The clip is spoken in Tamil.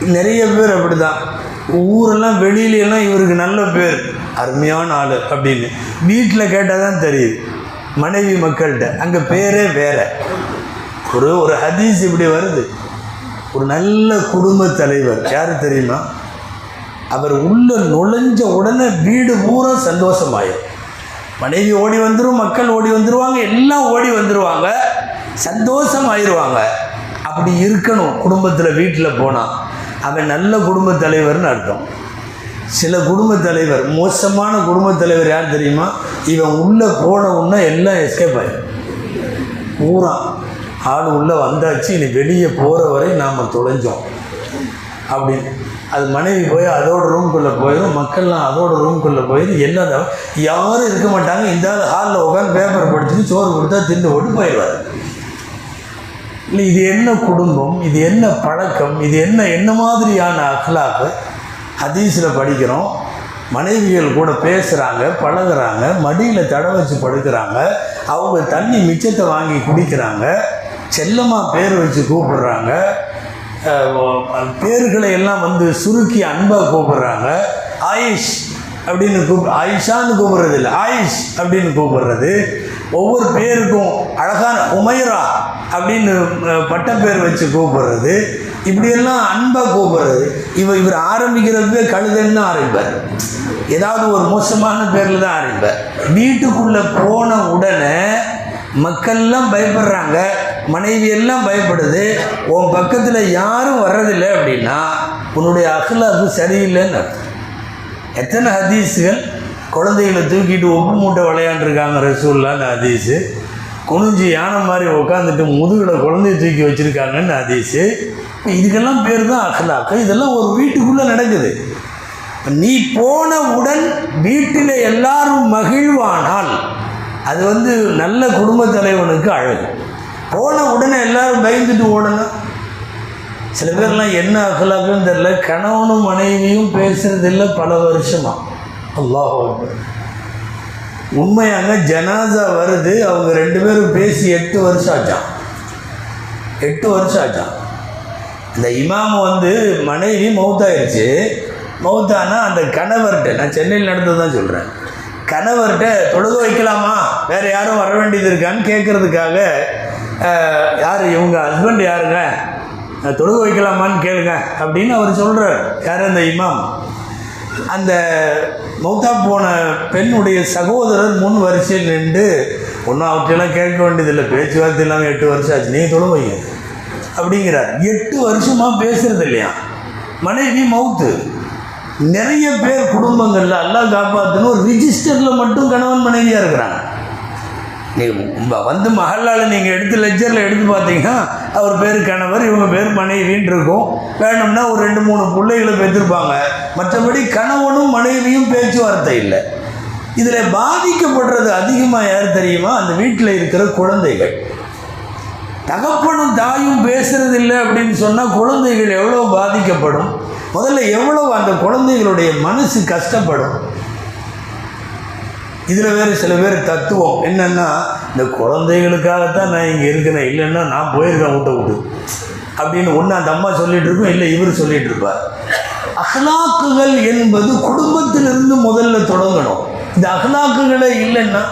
நிறைய பேர் அப்படி தான் ஊரெல்லாம் வெளியிலலாம் இவருக்கு நல்ல பேர். அருமையான ஆள் அப்படின்னு. வீட்டில் கேட்டால் தான் தெரியுது. மனைவி மக்கள்கிட்ட. அங்கே பேரே வேற. ஒரு ஒரு ஹதீஸ் இப்படி வருது. ஒரு நல்ல குடும்ப தலைவர். யார் தெரியுமா? அவர் உள்ள நுழைஞ்ச உடனே வீடு பூரா சந்தோஷமாயிடும் மனைவி ஓடி வந்துடும் மக்கள் ஓடி வந்துடுவாங்க எல்லாம் ஓடி வந்துடுவாங்க சந்தோஷம் ஆயிடுவாங்க அப்படி இருக்கணும் குடும்பத்தில் வீட்டில் போனால் அவன் நல்ல குடும்ப தலைவர்னு அர்த்தம். சில குடும்ப தலைவர் மோசமான குடும்ப தலைவர் யார் தெரியுமா? இவன் உள்ளே போன உடனே எல்லாம் எஸ்கேப் ஆயிடும். பூரா ஆள் உள்ளே வந்தாச்சு இனி வெளியே போகிற வரை நாம் தொலைஞ்சோம். அப்படின்னு. அது மனைவி போய் அதோட ரூம்குள்ளே போயிடும் மக்கள்லாம் அதோட ரூம்குள்ளே போயிடும் என்ன தான் யாரும் இருக்க மாட்டாங்க. இந்த ஹாலில் உட்காந்து பேப்பர் படிச்சுட்டு சோறு கொடுத்தா திண்டு போட்டு போயிடுவார். இல்லை இது என்ன குடும்பம் இது என்ன பழக்கம் இது என்ன என்ன மாதிரியான அஹ்லாக்கு ஹதீஸில் படிக்கிறோம். மனைவிகள் கூட பேசுகிறாங்க பழகுறாங்க மடியில் தடை வச்சு படுக்கிறாங்க அவங்க தண்ணி மிச்சத்தை வாங்கி குடிக்கிறாங்க செல்லமாக பேர் வச்சு கூப்பிடுறாங்க பேர்களை எல்லாம் வந்து சுருக்கி அன்பாக கூப்பிடுறாங்க. ஆயிஷ் அப்படின்னு கூப்பிடு ஆயிஷான்னு கூப்பிட்றது இல்லை ஆயிஷ் அப்படின்னு கூப்பிடுறது. ஒவ்வொரு பேருக்கும் அழகான உமைரா அப்படின்னு பட்ட பட்டப்பேர் வச்சு கூப்பிடுறது. இப்படியெல்லாம் அன்பாக கூப்பிடுறது. இவர் இவர் ஆரம்பிக்கிறதுவே கழுதன்னு ஆரம்பிப்பார். ஏதாவது ஒரு மோசமான பேரில் தான் ஆரம்பிப்பார். வீட்டுக்குள்ளே போன உடனே மக்கள்லாம் பயப்படுறாங்க. மனைவி எல்லாம் பயப்படுது. உன் பக்கத்தில் யாரும் வர்றதில்லை அப்படின்னா உன்னுடைய அகலாக்கு சரியில்லைன்னு அர்த்தம். எத்தனை ஹதீஸுகள்? குழந்தைகளை தூக்கிட்டு உப்பு மூட்டை விளையாண்டுருக்காங்க ரசூல்லான்னு ஹதீஸு. குனிஞ்சு யானை மாதிரி உட்காந்துட்டு முதுகில் குழந்தைய தூக்கி வச்சுருக்காங்கன்னு ஹதீஸு. இதுக்கெல்லாம் பேர் தான் அகலாக்க இதெல்லாம் ஒரு வீட்டுக்குள்ளே நடக்குது. நீ போனவுடன் வீட்டில் எல்லாரும் மகிழ்வானால் அது வந்து நல்ல குடும்ப தலைவனுக்கு அழகு. போன உடனே எல்லாரும் பயந்துட்டு ஓடணும். சில பேர்லாம் என்ன அகலாக்குன்னு தெரில கணவனும் மனைவியும் பேசுகிறதில்ல பல வருஷமாக அல்லாஹ் உண்மையாக உண்மையாங்க ஜனாசா வருது அவங்க ரெண்டு பேரும் பேசி எட்டு வருஷம் ஆச்சான் எட்டு வருஷம் ஆச்சான் இந்த இமாம் வந்து மனைவி மௌத்தாயிருச்சு. மௌத்தானா அந்த கணவர்கிட்ட நான் சென்னையில் நடந்தது தான் சொல்கிறேன் கணவர்கிட்ட தொழுக வைக்கலாமா? வேறு யாரும் வர வேண்டியது இருக்கான்னு கேட்குறதுக்காக யார் இவங்க ஹஸ்பண்ட் யாருங்க? அஹ், தொழுக வைக்கலாமான்னு கேளுங்க அப்படின்னு அவர் சொல்கிறார் யார் அந்த இமாம்? அந்த மௌத்தா போன பெண்ணுடைய சகோதரர் முன் வரிசையில் நின்று ஒன்றும் அவற்றையெல்லாம் கேட்க வேண்டியதில்லை. பேச்சுவார்த்தை இல்லாமல் எட்டு வருஷம் ஆச்சு. நீ தொழு அப்படிங்கிறார். எட்டு வருஷமாக பேசுறது இல்லையா? மனைவி மவுத்து நிறைய பேர் குடும்பங்களில் எல்லாம் காப்பாற்றணும் ஒரு ரிஜிஸ்டரில் மட்டும் கணவன் மனைவியாக இருக்கிறாங்க. வந்து மகளால் நீங்கள் எடுத்து லெஜரில் எடுத்து பார்த்தீங்கன்னா அவர் பேர் கணவர் இவங்க பேர் மனைவின்னு இருக்கும். வேணும்னா ஒரு ரெண்டு மூணு பிள்ளைகளை பெற்றிருப்பாங்க. மற்றபடி கணவனும் மனைவியும் பேச்சுவார்த்தை இல்லை. இதில் பாதிக்கப்படுறது அதிகமாக யார் தெரியுமா? அந்த வீட்டில் இருக்கிற குழந்தைகள். தகப்பனும் தாயும் பேசுறது இல்லை அப்படின்னு சொன்னால் குழந்தைகள் எவ்வளோ பாதிக்கப்படும்? முதல்ல எவ்வளோ அந்த குழந்தைகளுடைய மனசு கஷ்டப்படும்? இதில் வேறு சில பேர் தத்துவம் என்னென்னா இந்த குழந்தைகளுக்காகத்தான் நான் இங்கே இருக்கிறேன் இல்லைன்னா நான் போயிருக்கேன் விட்ட விட்டு அப்படின்னு ஒன்று அந்த அம்மா சொல்லிட்டு இருக்கோம் இல்லை இவர் சொல்லிட்டு இருப்பார். அகலாக்குகள் என்பது குடும்பத்திலிருந்து முதல்ல தொடங்கணும். இந்த அகலாக்குகளே இல்லைன்னா